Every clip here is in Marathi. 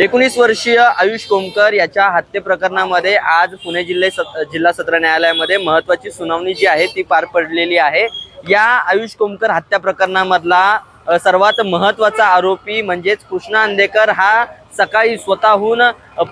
एकोणीस वर्षीय आयुष कोमकर याच्या हत्ये प्रकरणामध्ये आज पुणे जिल्हे सत जिल्हा सत्र न्यायालयामध्ये महत्वाची सुनावणी जी आहे ती पार पडलेली आहे. या आयुष कोमकर हत्या प्रकरणामधला सर्वात महत्त्वाचा आरोपी म्हणजेच कृष्णा अंदेकर हा सकाळी स्वतःहून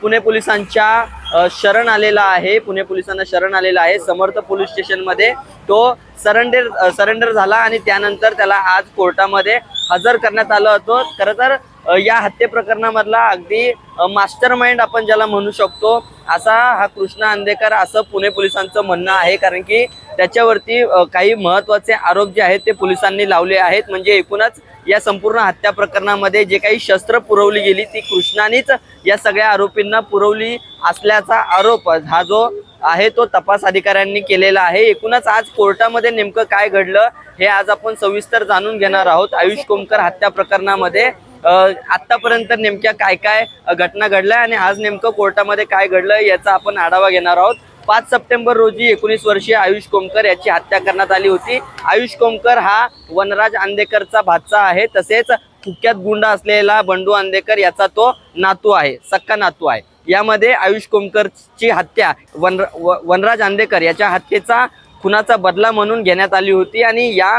पुणे पोलिसांच्या शरण आलेला आहे. पुणे पोलिसांना शरण आलेला आहे. समर्थ पोलीस स्टेशनमध्ये तो सरेंडर सरेंडर झाला आणि त्यानंतर त्याला आज कोर्टामध्ये हजर करण्यात आलं होतं. खरं तर या हत्ये प्रकरणामधला अगदी मास्टर माइंड आपण ज्याला म्हणू शकतो असा हा कृष्णा अंधेकर असं पुणे पोलिसांचं म्हणणं आहे. कारण की त्याच्यावरती काही महत्त्वाचे आरोप जे आहेत ते पोलिसांनी लावले आहेत. म्हणजे एकूणच या संपूर्ण हत्या प्रकरणामध्ये जे काही शस्त्र पुरवली गेली ती कृष्णानेच या सगळ्या आरोपींना पुरवली असल्याचा आरोप हा जो आहे तो तपास अधिकाऱ्यांनी केलेला आहे. एकूणच आज कोर्टामध्ये नेमकं काय घडलं हे आज आपण सविस्तर जाणून घेणार आहोत. आयुष कोमकर हत्या प्रकरणामध्ये आतापर्यंत नेमक्या काय काय घटना घडल्या आणि आज नेमकं कोर्टामध्ये काय घडलं याचा आपण आढावा घेणार आहोत. पाच सप्टेंबर रोजी एकोणीस वर्षीय आयुष कोमकर याची हत्या करण्यात आली होती. आयुष कोमकर हा वनराज आंदेकरचा भाचा आहे. तसेच कुख्यात गुंड असलेला बंडू आंदेकर याचा तो नातू आहे सक्का नातू आहे. यामध्ये आयुष कोमकरची हत्या वन व- वनराज आंदेकर याच्या हत्येचा खुनाचा बदला म्हणून घेण्यात आली होती आणि या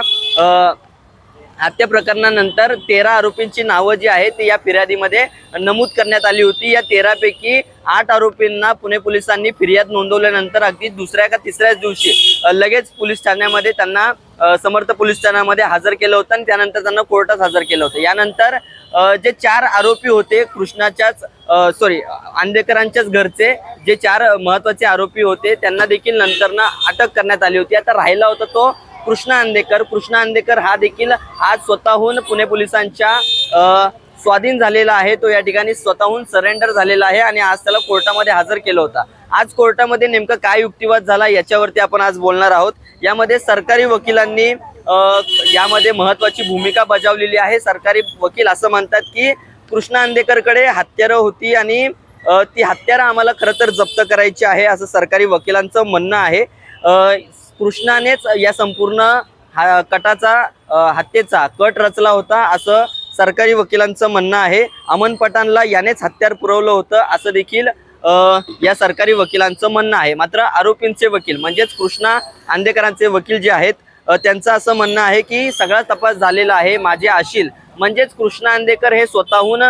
हत्या प्रकरणानंतर तेरा आरोपींची नावं जी आहेत ती या फिर्यादीमध्ये नमूद करण्यात आली होती. या तेरापैकी आठ आरोपींना पुणे पोलिसांनी फिर्याद नोंदवल्यानंतर अगदी दुसऱ्या का तिसऱ्याच दिवशी लगेच पोलीस ठाण्यामध्ये त्यांना समर्थ पोलीस ठाण्यामध्ये हजर केलं होतं आणि त्यानंतर त्यांना कोर्टात हजर केलं होतं. यानंतर जे चार आरोपी होते कृष्णाच्याच सॉरी आंदेकरांच्याच घरचे जे चार महत्त्वाचे आरोपी होते त्यांना देखील नंतरनं अटक करण्यात आली होती. आता राहिला होता तो कृष्णा अंदेकर कृष्णा अंदेकर हा देखील आज स्वतःहून पुणे पोलिसांच्या स्वाधीन झालेला आहे. तो या ठिकाणी स्वतःहून सरेंडर झालेला आहे आणि आज त्याला कोर्टामध्ये हजर केलं होता. आज कोर्टामध्ये नेमकं काय युक्तिवाद झाला याच्यावरती आपण आज बोलणार आहोत. यामध्ये सरकारी वकिलांनी यामध्ये महत्वाची भूमिका बजावलेली आहे. सरकारी वकील असं म्हणतात की कृष्णा अंदेकरकडे हत्यारं होती आणि ती हत्यारं आम्हाला खरं तर जप्त करायची आहे असं सरकारी वकिलांचं म्हणणं आहे. कृष्णानेच या संपूर्ण हा कटाचा हत्येचा कट रचला होता असं सरकारी वकिलांचं म्हणणं आहे. अमन पठाणला यानेच हत्यार पुरवलं होतं असं देखील या सरकारी वकिलांचं म्हणणं आहे. मात्र आरोपींचे वकील म्हणजेच कृष्णा आंदेकरांचे वकील जे आहेत त्यांचं असं म्हणणं आहे की सगळा तपास झालेला आहे माझे आशील. म्हणजेच कृष्णा आंदेकर हे स्वतःहून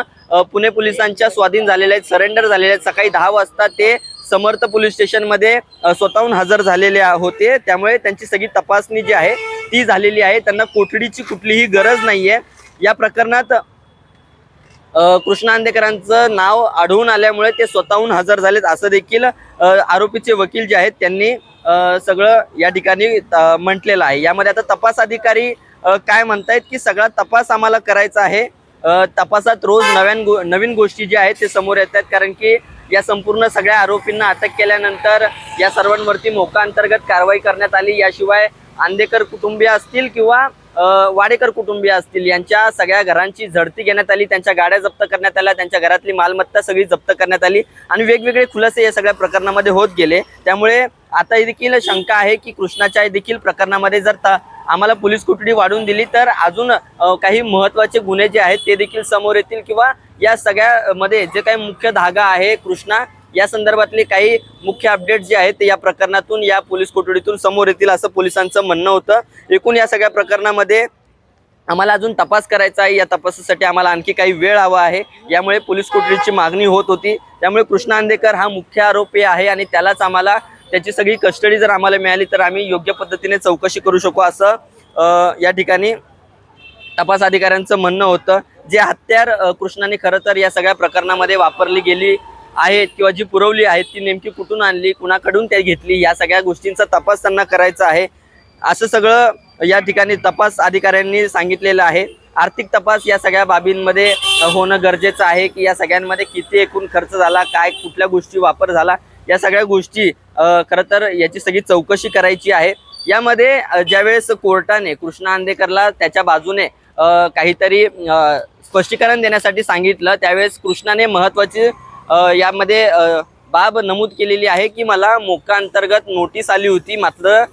पुणे पोलिसांच्या स्वाधीन झालेले आहेत सरेंडर झालेले आहेत. सकाळी दहा वाजता ते समर्थ पोलीस स्टेशनमध्ये स्वतःहून हजर झालेले होते. त्यामुळे त्यांची सगळी तपासणी जी आहे ती झालेली आहे. त्यांना कोठडीची कुठलीही गरज नाहीये. या प्रकरणात कृष्णा आंदेकरांचं नाव आढळून आल्यामुळे ते स्वतःहून हजर झालेत. असं देखील आरोपीचे वकील जे आहेत त्यांनी सगळं या ठिकाणी म्हटलेलं आहे. यामध्ये आता तपास अधिकारी काय म्हणतायत की सगळा तपास आम्हाला करायचा आहे. तपासात रोज नव्यान गो नवीन गोष्टी ज्या आहेत ते समोर येत आहेत कारण की या संपूर्ण सगळ्या आरोपींना अटक केल्यानंतर या सर्वांवरती मोका अंतर्गत कारवाई करण्यात आली. याशिवाय आंदेकर कुटुंबीय असतील किंवा वाडेकर कुटुंबीय असतील यांच्या सगळ्या घरांची झडती घेण्यात आली. त्यांच्या गाड्या जप्त करण्यात आल्या. त्यांच्या घरातली मालमत्ता सगळी जप्त करण्यात आली. आणि वेगवेगळे खुलासे या सगळ्या प्रकरणामध्ये होत गेले. त्यामुळे आता ही देखील शंका आहे की कृष्णाच्या देखील प्रकरणामध्ये जर आम्हाला पोलीस कोठडी वाढवून दिली. तर अजून काही महत्त्वाचे गुन्हे जे आहेत ते देखील समोर येतील किंवा या सगळ्यामध्ये जे काही मुख्य धागा आहे कृष्णा या संदर्भातले काही मुख्य अपडेट जे आहेत ते या प्रकरणातून या पोलीस कोठडीतून समोर येतील असं पोलिसांचं म्हणणं होतं. एकूण या सगळ्या प्रकरणामध्ये आम्हाला अजून तपास करायचा आहे. या तपासासाठी आम्हाला आणखी काही वेळ हवा आहे. यामुळे पोलीस कोठडीची मागणी होत होती. त्यामुळे कृष्णा आंदेकर हा मुख्य आरोपी आहे आणि त्यालाच आम्हाला त्याची सगळी कस्टडी जर आम्हाला मिळाली तर आम्ही योग्य पद्धतीने चौकशी करू शकू असं या ठिकाणी तपास अधिकाऱ्यांचं म्हणणं होतं. जे हत्यार कृष्णाने खरं तर या सगळ्या प्रकरणामध्ये वापरली गेली आहेत किंवा जी पुरवली आहेत ती नेमकी कुठून आणली कुणाकडून त्या घेतली या सगळ्या गोष्टींचा तपास त्यांना करायचा आहे. असं सगळं या ठिकाणी तपास अधिकाऱ्यांनी सांगितलेलं आहे. आर्थिक तपास या सगळ्या बाबींमध्ये होणं गरजेचं आहे की या सगळ्यांमध्ये किती एकूण खर्च झाला काय कुठल्या गोष्टी वापर झाला या सगळ्या गोष्टी खरं तर याची सगळी चौकशी करायची आहे. यामध्ये ज्यावेळेस कोर्टाने कृष्णा आंदेकरला त्याच्या बाजूने काहीतरी स्पष्टीकरण देण्यासाठी सांगितलं त्यावेळेस कृष्णाने महत्वाची यामध्ये बाब नमूद केलेली आहे की मला मोका अंतर्गत नोटीस आली होती मात्र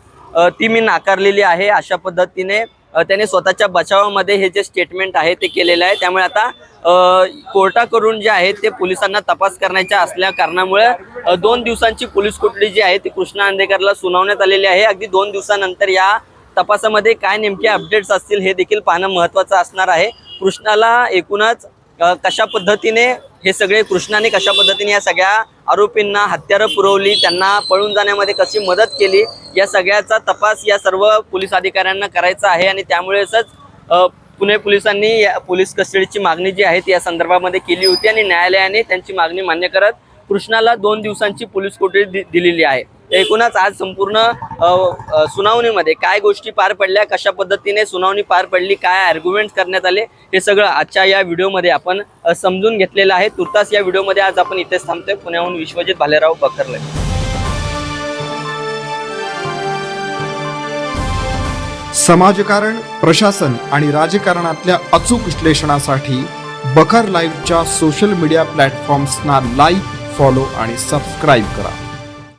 ती मी नाकारलेली आहे अशा पद्धतीने. त्याने स्वतःच्या बचावामध्ये हे जे स्टेटमेंट आहे ते केलेलं आहे. त्यामुळे आता कोर्टाकडून जे आहे ते पोलिसांना तपास करण्याच्या असल्या कारणामुळे दोन दिवसांची पोलीस कोठडी जी आहे ती कृष्णा अंधेकरला सुनावण्यात आलेली आहे. अगदी दोन दिवसानंतर या तपासामध्ये काय नेमके अपडेट्स असतील हे देखील पाहणं महत्त्वाचं असणार आहे. कृष्णाला एकूणच कशा पद्धतीने हे सगळे कृष्णाने कशा पद्धतीने या सगळ्या आरोपींना हत्यारं पुरवली त्यांना पळून जाण्यामध्ये कशी मदत केली या सगळ्याचा तपास या सर्व पोलीस अधिकाऱ्यांना करायचा आहे आणि त्यामुळेच पुणे पोलिसांनी या पोलीस कस्टडीची मागणी जी आहे ती या संदर्भामध्ये केली होती आणि न्यायालयाने त्यांची मागणी मान्य करत कृष्णाला दोन दिवसांची पोलीस कोठडी दि- दिलेली आहे. एकूणच आज संपूर्ण सुनावणीमध्ये काय गोष्टी पार पडल्या कशा पद्धतीने सुनावणी पार पडली काय आर्ग्युमेंट करण्यात आले हे सगळं आजच्या या व्हिडिओमध्ये आपण समजून घेतलेलं आहे. तुर्तास या व्हिडिओमध्ये आज आपण इथेच थांबतोय. पुण्याहून विश्वजित भालेराव बखरले. समाजकारण प्रशासन आणि राजकारणातल्या अचूक विश्लेषणासाठी बखर लाईव्हच्या सोशल मीडिया प्लॅटफॉर्म्सना लाईक फॉलो आणि सबस्क्राईब करा.